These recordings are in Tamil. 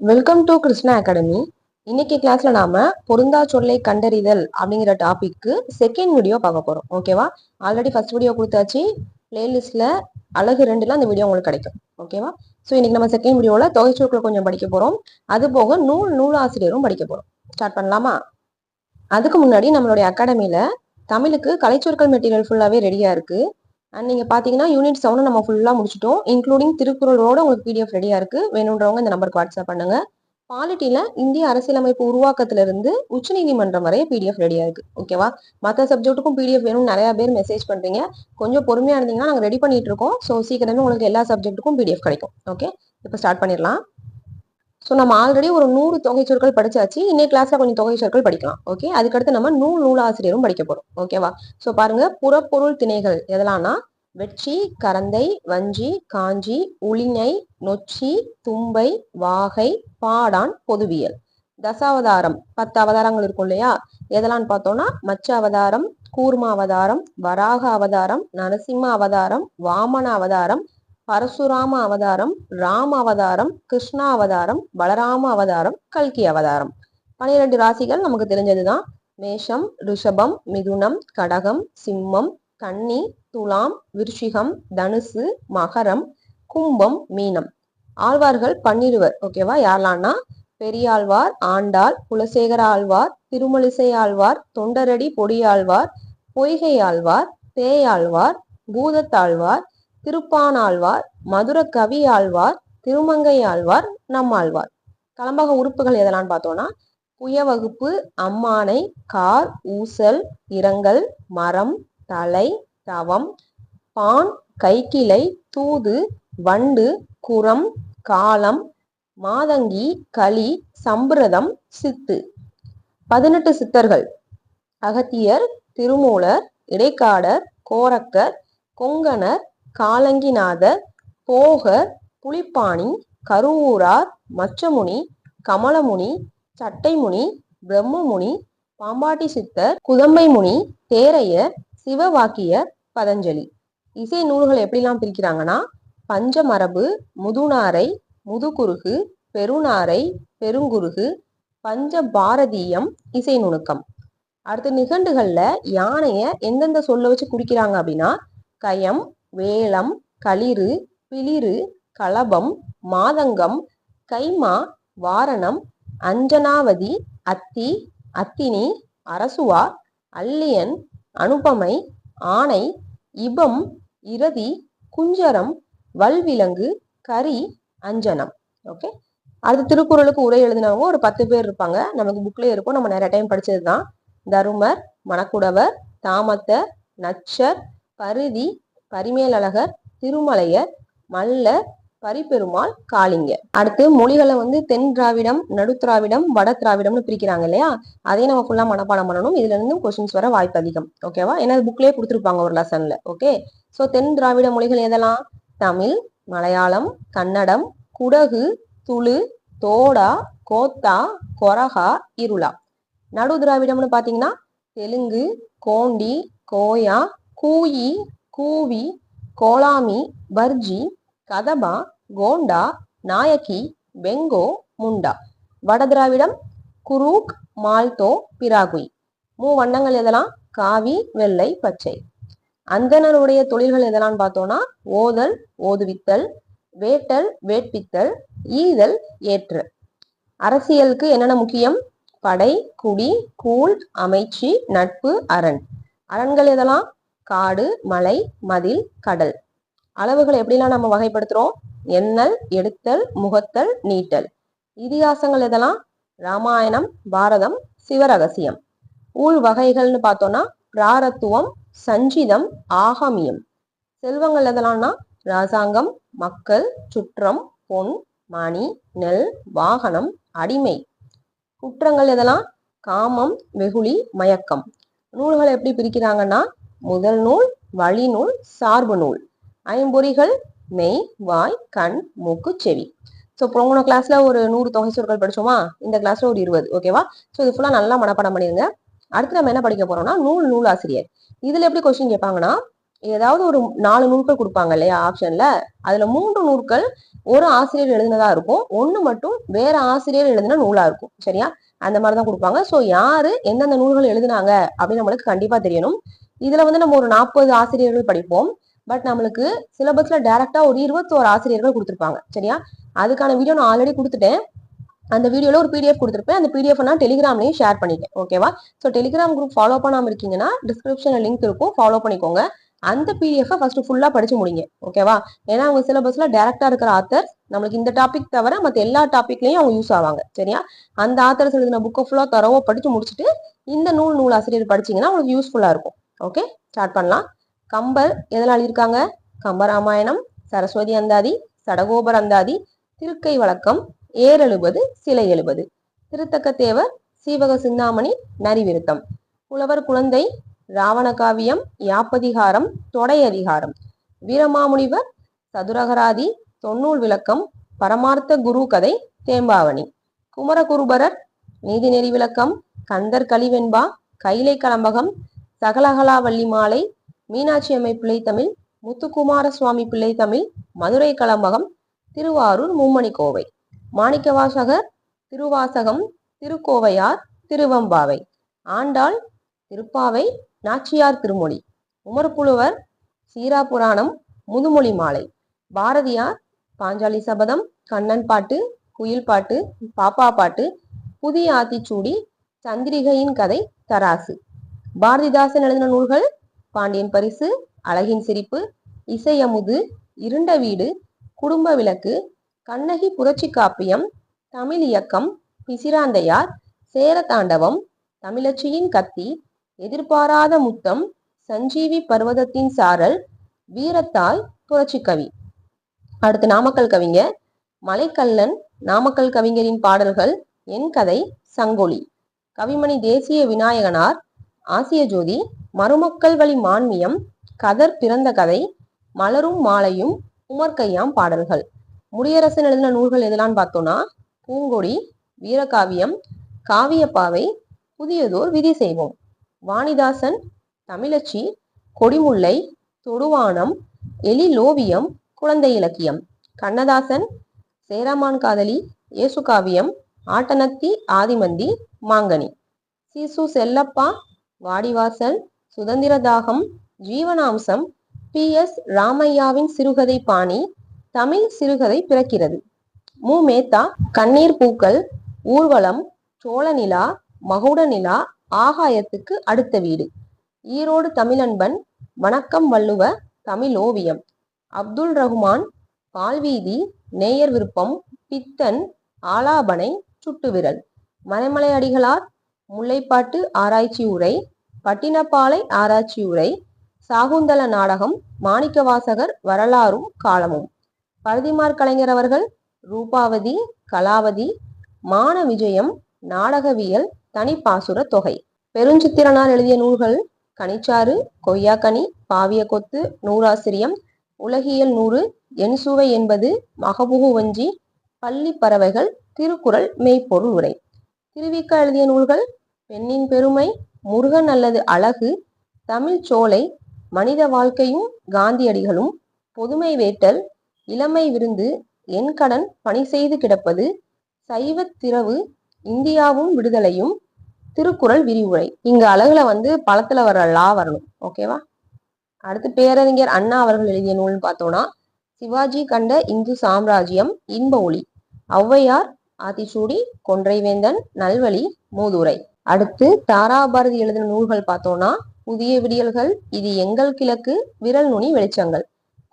வெல்கம் டு கிருஷ்ணா அகாடமி இன்னைக்கு கிளாஸ்ல நாம பொருந்தா சொல்லை கண்டறிதல் அப்படிங்கிற டாபிக்கு செகண்ட் வீடியோ பார்க்க போறோம். ஓகேவா ஆல்ரெடி ஃபர்ஸ்ட் வீடியோ கொடுத்தாச்சு. பிளேலிஸ்ட்ல அழகு ரெண்டுல அந்த வீடியோ உங்களுக்கு கிடைக்கும். ஓகேவா ஸோ இன்னைக்கு நம்ம செகண்ட் வீடியோல தொகைச்சொற்களை கொஞ்சம் படிக்க போறோம். அது போக நூல் நூலாசிரியரும் படிக்க போறோம். ஸ்டார்ட் பண்ணலாமா? அதுக்கு முன்னாடி நம்மளுடைய அகாடமியில தமிழுக்கு கலைச்சொற்கள் மெட்டீரியல் ஃபுல்லாவே ரெடியா இருக்கு. அண்ட் நீங்கள் பார்த்தீங்கன்னா யூனிட் செவனை நம்ம ஃபுல்லாக முடிச்சிட்டோம். இன்க்ளூடிங் திருக்குறளோட உங்களுக்கு பிடிஎஃப் ரெடியாக இருக்குது வேணுன்றவங்க இந்த நம்பருக்கு வாட்ஸ்அப் பண்ணுங்கள் பாலிட்டியில் இந்திய அரசியலமைப்பு உருவாக்கத்திலிருந்து உச்சநீதிமன்றம் வரைய பிடிஎஃப் ரெடியாக இருக்குது ஓகேவா மற்ற சப்ஜெக்ட்டுக்கும் பிடிஎஃப் வேணும்னு நிறையா பேர் மெசேஜ் பண்ணுறீங்க கொஞ்சம் பொறுமையாக இருந்தீங்கன்னா நாங்கள் ரெடி பண்ணிகிட்டு இருக்கோம். ஸோ சீக்கிரமே உங்களுக்கு எல்லா சப்ஜெக்ட்டுக்கும் பிடிஎஃப் கிடைக்கும். ஓகே இப்போ ஸ்டார்ட் பண்ணிடலாம். ஸோ நம்ம ஆல்ரெடி ஒரு நூறு தொகை சொற்கள் படிச்சாச்சு. இன்னைக்கு கிளாஸ்ல கொஞ்சம் தொகை சொற்கள் படிக்கலாம். ஓகே அதுக்கடுத்து நம்ம நூல் நூலாசிரியரும் படிக்க போறோம். ஓகேவா ஸோ பாருங்க. புறப்பொருள் திணைகள் எதெல்லாம்னா? வெற்றி கரந்தை வஞ்சி காஞ்சி உளிஞை நொச்சி தும்பை வாகை பாடான் பொதுவியல். தசாவதாரம் பத்து அவதாரங்கள் இருக்கும் இல்லையா? எதெல்லாம் பார்த்தோம்னா? மச்ச அவதாரம் கூர்ம அவதாரம் வராக அவதாரம் நரசிம்ம அவதாரம் வாமன அவதாரம் பரசுராம அவதாரம் ராம அவதாரம் கிருஷ்ணா அவதாரம் பலராம அவதாரம் கல்கி அவதாரம். பனிரெண்டு ராசிகள் நமக்கு தெரிஞ்சதுதான். மேஷம் ரிஷபம் மிதுனம் கடகம் சிம்மம் கன்னி துலாம் விருஷிகம் தனுசு மகரம் கும்பம் மீனம். ஆழ்வார்கள் பன்னிருவர் ஓகேவா யாரெல்லாம்னா? பெரியாழ்வார் ஆண்டாள் குலசேகர ஆழ்வார் திருமலிசை ஆழ்வார் தொண்டரடி பொடியாழ்வார் பொய்கை ஆழ்வார் பேயாழ்வார் பூதத்தாழ்வார் திருப்பானாழ்வார் மதுர கவி ஆழ்வார் திருமங்கை ஆழ்வார் நம்மாழ்வார் கலம்பக உறுப்புகள் எதெல்லாம் பார்த்தோம்னா குயவகுப்பு அம்மானை கார் ஊசல் இரங்கல் மரம் தலை தவம் பான் கைக்கிளை தூது வண்டு குரம் காலம் மாதங்கி களி சம்பிரதம் சித்து. பதினெட்டு சித்தர்கள். அகத்தியர் திருமூலர் இடைக்காடர் கோரக்கர் கொங்கணர் காலங்கிநாதர் போக புலிப்பாணி கருவூரார் மச்சமுனி கமலமுனி சட்டைமுனி பிரம்மமுனி பாம்பாட்டி சித்தர் குதம்பைமுனி தேரையர் சிவவாக்கியர் பதஞ்சலி. இசை நூல்கள் எப்படிலாம் பிரிக்கிறாங்கன்னா பஞ்சமரபு முதுநாரை முதுகுருகு பெருநாரை பெருங்குருகு பஞ்ச பாரதியம் இசை நுணுக்கம். அடுத்த நிகண்டுகளில் யானையை எந்தெந்த சொல்ல வச்சு குடிக்கிறாங்க அப்படின்னா கயம் வேலம் களிறு பிளிறு களபம் மாதங்கம் கைமா வாரணம் அஞ்சனாவதி அத்தி அத்தினி அரசுவா அல்லியன் அனுபமை ஆணை இபம் இரதி குஞ்சரம் வல்விலங்கு கரி அஞ்சனம். ஓகே அது திருக்குறளுக்கு உரை எழுதினவங்க ஒரு பத்து பேர் இருப்பாங்க. நமக்கு புக்லேயே இருக்கும். நம்ம நிறைய டைம் படிச்சது தான் தருமர் மணக்குடவர் தாமத்தர் நச்சர் பருதி பரிமேலழகர் திருமலையர் மல்ல பரிபெருமாள் காளிங்க அடுத்து மொழிகளை வந்து தென் திராவிடம் நடு திராவிடம் வட திராவிடம்னு பிரிக்கிறாங்க இல்லையா? அதையும் நம்ம ஃபுல்லா மனப்பாடம் பண்ணணும். இதுல இருந்து கொஸ்டின்ஸ் வர வாய்ப்பு அதிகம். ஓகேவா ஏன்னா புக்லயே கொடுத்துருப்பாங்க ஒரு லெசன்ல ஓகே சோ தென் திராவிட மொழிகள் எதெல்லாம்? தமிழ் மலையாளம் கன்னடம் குடகு துளு தோடா கோத்தா கொரகா இருளா. நடு திராவிடம்னு பாத்தீங்கன்னா தெலுங்கு கோண்டி கோயா கூயி கூவி கோலாமி பர்ஜி கதபா கோண்டா நாயக்கி பெங்கோ முண்டா. வடதிராவிடம் குரூக் மால்தோ பிராகுய். மூ வண்ணங்கள் எதெல்லாம்? காவி வெள்ளை பச்சை. அந்தனருடைய தொழில்கள் எதெல்லாம் பார்த்தோம்னா? ஓதல் ஓதுவித்தல் வேட்டல் வேட்பித்தல் ஈதல் ஏற்று. அரசியலுக்கு என்னென்ன முக்கியம்? படை குடி கூழ் அமைச்சு நட்பு அரண். அரண்கள் எதெல்லாம்? காடு மலை மதில் கடல். அளவுகளை எப்படிலாம் நம்ம வகைப்படுத்துறோம்? எண்ணல் எடுத்தல் முகத்தல் நீட்டல். இதிகாசங்கள் எதெல்லாம்? ராமாயணம் பாரதம் சிவரகசியம். ஊழ் வகைகள்னு பார்த்தோம்னா பிராரத்துவம் சஞ்சிதம் ஆகமியம். செல்வங்கள் எதெல்லாம்னா? ராசாங்கம் மக்கள் சுற்றம் பொன் மணி நெல் வாகனம் அடிமை. குற்றங்கள் எதெல்லாம்? காமம் வெகுளி மயக்கம். நூல்களை எப்படி பிரிக்கிறாங்கன்னா முதல் நூல் வழி நூல் சார்பு நூல். ஐம்பொறிகள் மெய் வாய் கண் மூக்கு செவி. ஸோ போன கிளாஸ்ல ஒரு நூறு தொகை சொற்கள் படிச்சோமா? இந்த கிளாஸ்ல ஒரு இருபது ஓகேவா ஸோ இது ஃபுல்லா நல்லா மனப்பாடம் பண்ணிருங்க. அடுத்து நம்ம என்ன படிக்க போறோம்னா நூல் நூல் ஆசிரியர். இதுல எப்படி கொஸ்டின் கேட்பாங்கன்னா ஏதாவது ஒரு நாலு நூல்கள் கொடுப்பாங்க இல்லையா ஆப்ஷன்ல அதுல மூன்று நூல்கள் ஒரு ஆசிரியர் எழுதினதா இருக்கும். ஒன்று மட்டும் வேற ஆசிரியர் எழுதின நூலா இருக்கும். சரியா? அந்த மாதிரிதான் கொடுப்பாங்க. ஸோ யாரு எந்தெந்த நூல்கள் எழுதினாங்க? அப்படின்னு நம்மளுக்கு கண்டிப்பா தெரியணும். இதுல வந்து நம்ம ஒரு நாற்பது ஆசிரியர்கள் படிப்போம். பட் நம்மளுக்கு சிலபஸ்ல டைரக்டா ஒரு இருபத்தோரு ஆசிரியர்கள் கொடுத்துருப்பாங்க. சரியா? அதுக்கான வீடியோ நான் ஆல்ரெடி கொடுத்துட்டேன். அந்த வீடியோல ஒரு பிடிஎஃப் கொடுத்துருப்பேன். அந்த பிடிஎஃப் நான் டெலிகிராம்லயும் ஷேர் பண்ணிட்டேன். ஓகேவா ஸோ டெலிகிராம் குரூப் ஃபாலோ பண்ணாம இருக்கீங்கன்னா டிஸ்கிரிப்ஷன்ல லிங்க் இருக்கும். ஃபாலோ பண்ணிக்கோங்க. அந்த பிடிஎஃப் ஃபர்ஸ்ட் ஃபுல்லா படிச்சு முடிங்க. ஓகேவா ஏன்னா அவங்க சிலபஸ்ல டேரக்டா இருக்கிற ஆத்தர் நம்மளுக்கு இந்த டாபிக் தவிர மற்ற எல்லா டாபிக்லயும் அவங்க யூஸ் ஆவாங்க. சரியா? அந்த ஆத்தர்ஸ் எழுதின புக்கை ஃபுல்லா தரவோ படிச்சு முடிச்சுட்டு இந்த நூல் நூல் ஆசிரியர் படிச்சீங்கன்னா உங்களுக்கு யூஸ்ஃபுல்லா இருக்கும். ஓகே ஸ்டார்ட் பண்ணலாம். கம்பர் எதனால் எழுதியிருக்காங்க கம்பராமாயணம் சரஸ்வதி அந்தாதி சடகோபர் அந்தாதி திருக்கை வழக்கம் ஏர் எழுபது சிலை எழுபது. திருத்தக்க தேவர் சீவக சிந்தாமணி நரிவிருத்தம். புலவர் குழந்தை ராவண காவியம் யாப்பதிகாரம் தொடை அதிகாரம். வீரமாமுனிவர் சதுரகராதி தொன்னூல் விளக்கம் பரமார்த்த குரு கதை தேம்பாவணி. குமரகுருபரர் நீதிநெறி விளக்கம் கந்தர் கலிவெண்பா கைலை கலம்பகம் சகலகலாவள்ளி மாலை மீனாட்சி அம்மை பிள்ளை தமிழ் முத்துக்குமார சுவாமி பிள்ளை தமிழ் மதுரை கலம்பகம் திருவாரூர் மும்மணி கோவை. மாணிக்கவாசகர் திருவாசகம் திருக்கோவையார் திருவம்பாவை. ஆண்டாள் திருப்பாவை நாச்சியார் திருமொழி. உமர்புலுவர் சீரா புராணம் முதுமொழி மாலை. பாரதியார் பாஞ்சாலி சபதம் கண்ணன் பாட்டு குயில் பாட்டு பாப்பா பாட்டு புதிய ஆத்திச்சூடி சந்திரிகையின் கதை தராசு. பாரதிதாசன் எழுதின நூல்கள் பாண்டியன் பரிசு அழகின் சிரிப்பு இசையமுது இருண்ட வீடு குடும்ப விளக்கு கண்ணகி புரட்சி காப்பியம் தமிழ் இயக்கம் பிசிராந்தையார் சேர தாண்டவம் தமிழச்சியின் கத்தி எதிர்பாராத முத்தம் சஞ்சீவி பர்வதத்தின் சாரல் வீரத்தாய் புரட்சி கவி. அடுத்து நாமக்கல் கவிஞர் மலைக்கல்லன் நாமக்கல் கவிஞரின் பாடல்கள் என் கதை சங்கொலி. கவிமணி தேசிய விநாயகனார் ஆசிய ஜோதி மருமக்கள் வழி மான்மியம் கதர் பிறந்த கதை மலரும் மாலையும் உமர்கையாம் பாடல்கள். முடியரசன் எழுதின நூல்கள் எதெல்லாம் பார்த்தோம்னா பூங்கொடி வீரகாவியம் காவியப்பாவை புதியதோர் விதி செய்வோம். வாணிதாசன் தமிழச்சி கொடிமுல்லை தொடுவானம் எலிலோவியம் குழந்தை இலக்கியம். கண்ணதாசன் சேரமான் காதலி இயேசுகாவியம் ஆட்டனத்தி ஆதிமந்தி மாங்கனி. சிசு செல்லப்பா வாடிவாசல் சுதந்திர தாகம் ஜீவனாம்சம் பி. எஸ். ராமையாவின் சிறுகதை பாணி தமிழ் சிறுகதை பிறக்கிறது. மு. மேத்தா கண்ணீர் பூக்கள் ஊர்வலம் சோழநிலா மகுட நிலா ஆகாயத்துக்கு அடுத்த வீடு. ஈரோடு தமிழன்பன் வணக்கம் வள்ளுவ தமிழ் ஓவியம். அப்துல் ரஹ்மான் பால்வீதி நேயர் விருப்பம் பித்தன் ஆலாபனை சுட்டுவிரல். மறைமலை அடிகளார் முல்லைப்பாட்டு ஆராய்ச்சி உரை பட்டினப்பாலை ஆராய்ச்சி உரை சாகுந்தல நாடகம் மாணிக்கவாசகர் வரலாறும் காலமும். பரதிமார் கலைஞர் அவர்கள் ரூபாவதி கலாவதி மான விஜயம் நாடகவியல் தனிப்பாசுர தொகை. பெருஞ்சித்திரனார் எழுதிய நூல்கள் கனிச்சாறு கொய்யாக்கனி பாவிய கொத்து நூறாசிரியம் உலகியல் நூறு என்சுவை என்பது மகபுகு வஞ்சி பள்ளி பறவைகள் திருக்குறள் மெய்ப்பொருள் உரை. திருவிக்க எழுதிய நூல்கள் பெண்ணின் பெருமை முருகன் அல்லது அழகு தமிழ் சோலை மனித வாழ்க்கையும் காந்தியடிகளும் பொதுமை வேட்டல் இளமை விருந்து என் கடன் பணி செய்து கிடப்பது சைவத் திரவு இந்தியாவும் விடுதலையும் திருக்குறள் விரிவுரை. இங்க அழகுல வந்து பழத்துல வர லா வரணும். ஓகேவா அடுத்து பேரறிஞர் அண்ணா அவர்கள் எழுதிய நூல்னு பார்த்தோம்னா சிவாஜி கண்ட இந்து சாம்ராஜ்யம் இன்ப ஒளி. ஔவையார் ஆத்திச்சூடி கொன்றைவேந்தன் நல்வழி மூதுரை. அடுத்து தாராபாரதி எழுதின நூல்கள் பார்த்தோம்னா புதிய விடியல்கள் இது எங்கள் கிழக்கு விரல் நுனி வெளிச்சங்கள்.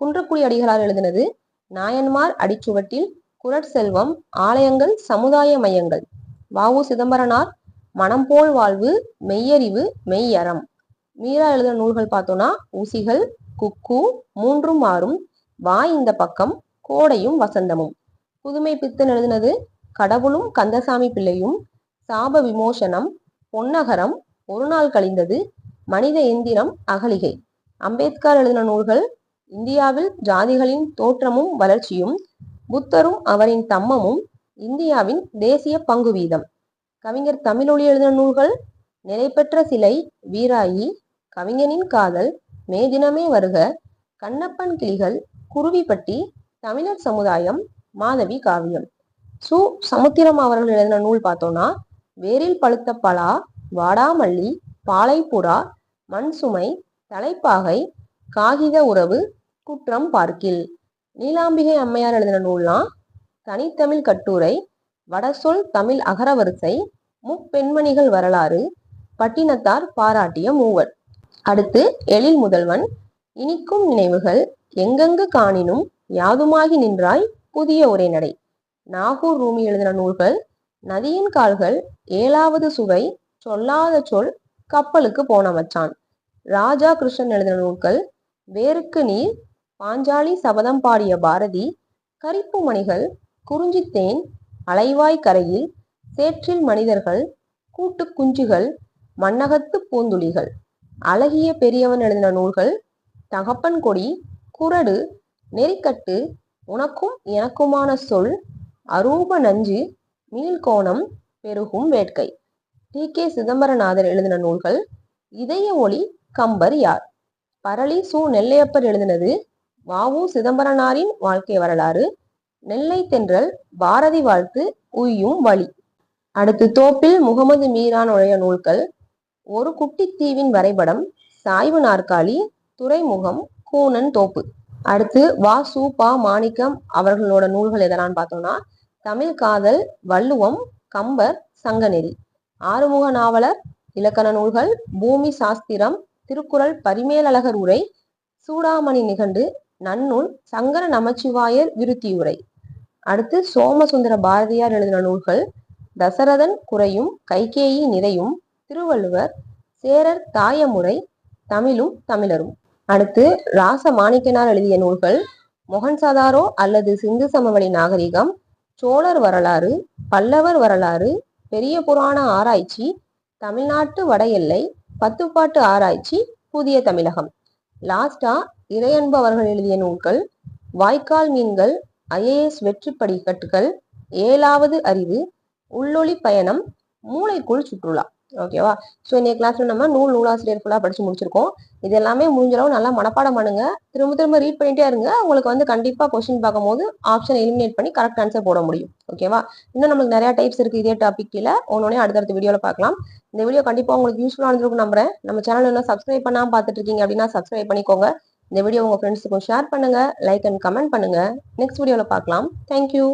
குன்றக்குடி அடிகளார் எழுதினது நாயன்மார் அடிச்சுவட்டில் குரட்செல்வம் ஆலயங்கள் சமுதாய மையங்கள். வாவு சிதம்பரனார் மனம் போல் வாழ்வு மெய்யறிவு மெய்யறம். மீரா எழுதின நூல்கள் பார்த்தோம்னா ஊசிகள் குக்கு மூன்றும் ஆறும் வா இந்த பக்கம் கோடையும் வசந்தமும். புதுமை பித்தன் எழுதினது கடவுளும் கந்தசாமி பிள்ளையும் சாப விமோசனம் பொன்னகரம் ஒரு நாள் கழிந்தது மனித எந்திரம் அகலிகை. அம்பேத்கர் எழுதின நூல்கள் இந்தியாவில் ஜாதிகளின் தோற்றமும் வளர்ச்சியும் புத்தரும் அவரின் தம்மமும் இந்தியாவின் தேசிய பங்கு வீதம் கவிஞர் தமிழொலி எழுதின நூல்கள் நிலைபெற்ற சிலை வீராயி கவிஞனின் காதல் மேதினமே வருக கண்ணப்பன் கிளிகள் குருவிப்பட்டி தமிழர் சமுதாயம் மாதவி காவியம். சு. சமுத்திரம் அவர்கள் எழுதின நூல் பார்த்தோம்னா வேரில் பழுத்த பலா வாடாமல்லி பாலைப்புறா மண் சுமை தலைப்பாகை காகித உறவு குற்றம் பார்க்கில். நீலாம்பிகை அம்மையார் எழுதின நூல்லாம் தனித்தமிழ் கட்டுரை வடசொல் தமிழ் அகரவரிசை முப்பெண்மணிகள் வரலாறு பட்டினத்தார் பாராட்டிய மூவர். அடுத்து எழில் முதல்வன் இனிக்கும் நினைவுகள் எங்கெங்கு காணினும் யாதுமாகி நின்றாய் புதிய உரைநடை நாகூர் ரூமி எழுதின நூல்கள் நதியின் கால்கள் ஏழாவது சுவை சொல்லாத சொல் கப்பலுக்கு போன மச்சான் ராஜா கிருஷ்ணன் எழுதின நூல்கள் வேருக்கு நீர் பாஞ்சாலி சபதம் பாடிய பாரதி கரிப்பு மணிகள் குறிஞ்சித்தேன் அலைவாய் கரையில் சேற்றில் மனிதர்கள் கூட்டு குஞ்சுகள் மண்ணகத்து பூந்துளிகள். அழகிய பெரியவன் எழுதின நூல்கள் தகப்பன் கொடி குரடு நெறிக்கட்டு உனக்கும் எனக்குமான சொல் அரூப நஞ்சு மீள்கோணம் பெருகும் வேட்கை. டி. கே. சிதம்பரநாதர் எழுதின நூல்கள் இதய ஒளி கம்பர் யார்? பரளி சு நெல்லையப்பர் எழுதினது வாவு சிதம்பரனாரின் வாழ்க்கை வரலாறு நெல்லை தென்றல் பாரதி வாழ்த்து உய்யும் வழி. அடுத்து தோப்பில் முகமது மீரானுடைய நூல்கள் ஒரு குட்டித்தீவின் வரைபடம் சாய்வு நாற்காலி துறைமுகம் கூனன் தோப்பு. அடுத்து வா சு பா மாணிக்கம் அவர்களோட நூல்கள் எதெல்லாம் பார்த்தோம்னா தமிழ் காதல் வள்ளுவம் கம்பர் சங்கநெறி. ஆறுமுக நாவலர் இலக்கண நூல்கள் பூமி சாஸ்திரம் திருக்குறள் பரிமேலழகர் உரை சூடாமணி நிகண்டு நன்னூல் சங்கர நமச்சிவாயர் விருத்தியுரை அடுத்து சோமசுந்தர பாரதியார் எழுதின நூல்கள் தசரதன் குறையும் கைகேயி நிறையும் திருவள்ளுவர் சேரர் தாயமுறை தமிழும் தமிழரும். அடுத்து ராச மாணிக்கனார் எழுதிய நூல்கள் மொகன் சதாரோ அல்லது சிந்து சமவெளி நாகரிகம் சோழர் வரலாறு பல்லவர் வரலாறு பெரிய புராண ஆராய்ச்சி தமிழ்நாட்டு வட எல்லை பத்துப்பாட்டு ஆராய்ச்சி புதிய தமிழகம். லாஸ்டா இறையன்பு அவர்கள் எழுதிய நூல்கள் வாய்க்கால் மீன்கள் ஐஏஎஸ் வெற்றி படிக்கட்டுகள் ஏழாவது அறிவு உள்ளொளி பயணம் மூளைக்குள் சுற்றுலா. ஓகேவா ஸோ இந்த கிளாஸ்ல நம்ம நூல் நூலாசிரியர் ஃபுல்லாக படிச்சு முடிச்சிருக்கோம். இது எல்லாமே முடிஞ்சளவு நல்லா மனப்பாடம் பண்ணுங்க. திரும்ப திரும்ப ரீட் பண்ணிட்டே இருங்க. உங்களுக்கு வந்து கண்டிப்பாக கொஸ்டின் பார்க்கும்போது ஆப்ஷன் எலிமினேட் பண்ணி கரெக்ட் ஆன்சர் போட முடியும். ஓகேவா இன்னும் நம்மளுக்கு நிறைய டைப்ஸ் இருக்கு இதே டாபிக் கீழே. ஒன்னொன்னே அடுத்தடுத்த வீடியோல பார்க்கலாம். இந்த வீடியோ கண்டிப்பாக உங்களுக்கு யூஸ்ஃபுல்லாக இருந்திருக்கும் நம்புறேன். நம்ம சேனல் என்ன சப்ஸ்கிரைப் பண்ணாமல் பார்த்துட்டு இருக்கீங்க அப்படின்னா சப்ஸ்கிரைப் பண்ணிக்கோங்க. இந்த வீடியோ உங்க ஃப்ரெண்ட்ஸுக்கும் ஷேர் பண்ணுங்க. லைக் அண்ட் கமெண்ட் பண்ணுங்க. நெக்ஸ்ட் வீடியோல பார்க்கலாம். Thank you